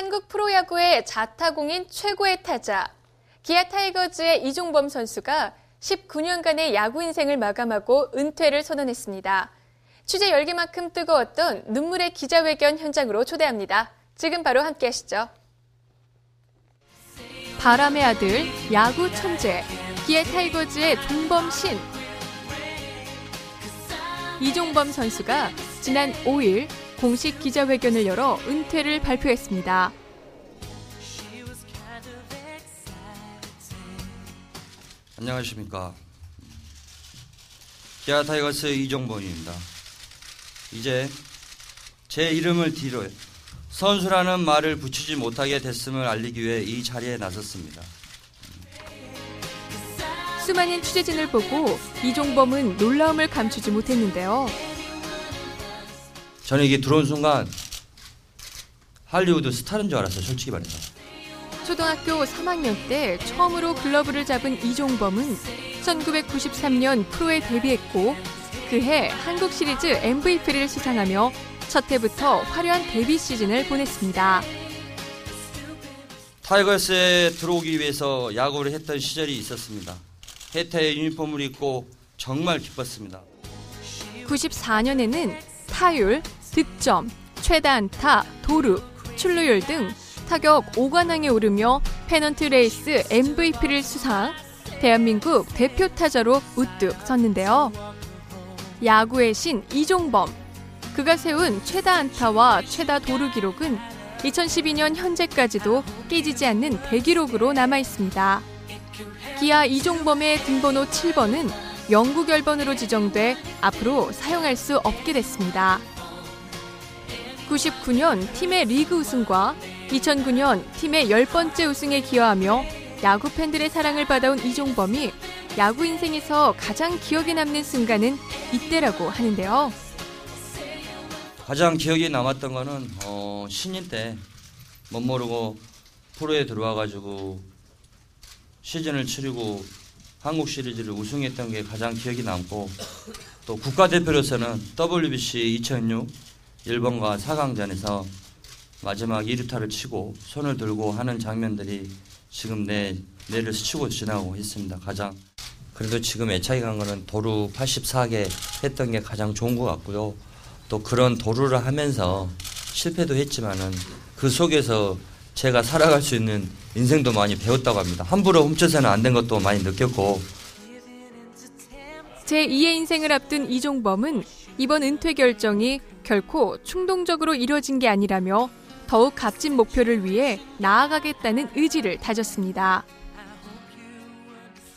한국 프로야구의 자타공인 최고의 타자 기아 타이거즈의 이종범 선수가 19년간의 야구 인생을 마감하고 은퇴를 선언했습니다. 취재 열기만큼 뜨거웠던 눈물의 기자회견 현장으로 초대합니다. 지금 바로 함께 하시죠. 바람의 아들, 야구 천재, 기아 타이거즈의 종범신. 이종범 선수가 지난 5일 공식 기자회견을 열어 은퇴를 발표했습니다. 안녕하십니까. 기아 타이거스 이종범입니다. 이제 제 이름을 뒤로 선수라는 말을 붙이지 못하게 됐음을 알리기 위해 이 자리에 나섰습니다. 수많은 취재진을 보고 이종범은 놀라움을 감추지 못했는데요. 저는 이게 들어온 순간 할리우드 스타인 줄 알았어요. 솔직히 말해서. 초등학교 3학년 때 처음으로 글러브를 잡은 이종범은 1993년 프로에 데뷔했고 그해 한국 시리즈 MVP를 수상하며 첫 해부터 화려한 데뷔 시즌을 보냈습니다. 타이거스에 들어오기 위해서 야구를 했던 시절이 있었습니다. 혜태의 유니폼을 입고 정말 기뻤습니다. 94년에는 타율, 득점, 최다 안타, 도루, 출루율 등 타격 5관왕에 오르며 페넌트 레이스 MVP를 수상, 대한민국 대표 타자로 우뚝 섰는데요. 야구의 신 이종범. 그가 세운 최다 안타와 최다 도루 기록은 2012년 현재까지도 깨지지 않는 대기록으로 남아 있습니다. 기아 이종범의 등번호 7번은 영구 결번으로 지정돼 앞으로 사용할 수 없게 됐습니다. 99년 팀의 리그 우승과 2009년 팀의 열번째 우승에 기여하며 야구 팬들의 사랑을 받아온 이종범이 야구 인생에서 가장 기억에 남는 순간은 이때라고 하는데요. 가장 기억에 남았던 거는 어, 신인 때 못 모르고 프로에 들어와 가지고 시즌을 치르고 한국 시리즈를 우승했던 게 가장 기억이 남고 또 국가대표로서는 WBC 2006 일본과 4강전에서 마지막 2루타를 치고 손을 들고 하는 장면들이 지금 내 뇌를 스치고 지나고 있습니다. 가장 그래도 지금 애착이 간 거는 도루 84개 했던 게 가장 좋은 것 같고요. 또 그런 도루를 하면서 실패도 했지만은 그 속에서 제가 살아갈 수 있는 인생도 많이 배웠다고 합니다. 함부로 훔쳐서는 안 된 것도 많이 느꼈고 제2의 인생을 앞둔 이종범은 이번 은퇴 결정이 결코 충동적으로 이뤄진 게 아니라며 더욱 값진 목표를 위해 나아가겠다는 의지를 다졌습니다.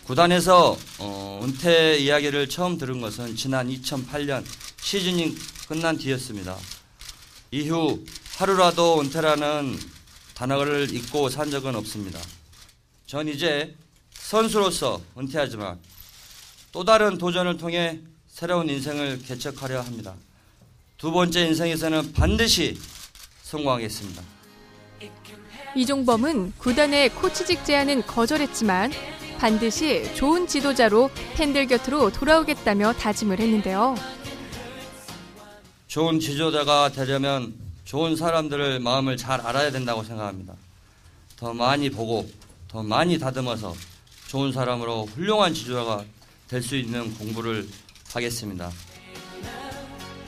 구단에서 어, 은퇴 이야기를 처음 들은 것은 지난 2008년 시즌이 끝난 뒤였습니다. 이후 하루라도 은퇴라는 단어를 잊고 산 적은 없습니다. 전 이제 선수로서 은퇴하지만 또 다른 도전을 통해 새로운 인생을 개척하려 합니다. 두 번째 인생에서는 반드시 성공하겠습니다. 이종범은 구단의 코치직 제안은 거절했지만 반드시 좋은 지도자로 팬들 곁으로 돌아오겠다며 다짐을 했는데요. 좋은 지도자가 되려면 좋은 사람들을 마음을 잘 알아야 된다고 생각합니다. 더 많이 보고 더 많이 다듬어서 좋은 사람으로 훌륭한 지도자가 될 수 있는 공부를 하겠습니다.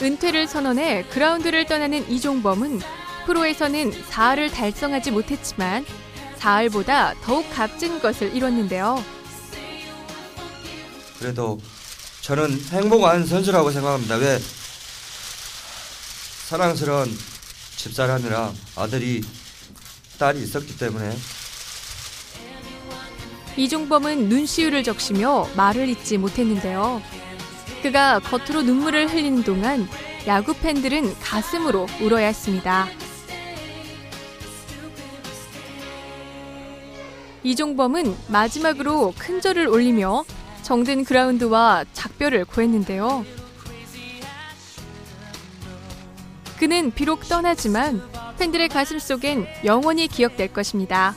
은퇴를 선언해 그라운드를 떠나는 이종범은 프로에서는 4할을 달성하지 못했지만 4할보다 더욱 값진 것을 이뤘는데요. 그래도 저는 행복한 선수라고 생각합니다. 왜 사랑스러운 집사람이랑 아들이 딸이 있었기 때문에 이종범은 눈시울을 적시며 말을 잇지 못했는데요. 그가 겉으로 눈물을 흘리는 동안 야구 팬들은 가슴으로 울어야 했습니다. 이종범은 마지막으로 큰 절을 올리며 정든 그라운드와 작별을 고했는데요. 그는 비록 떠나지만 팬들의 가슴 속엔 영원히 기억될 것입니다.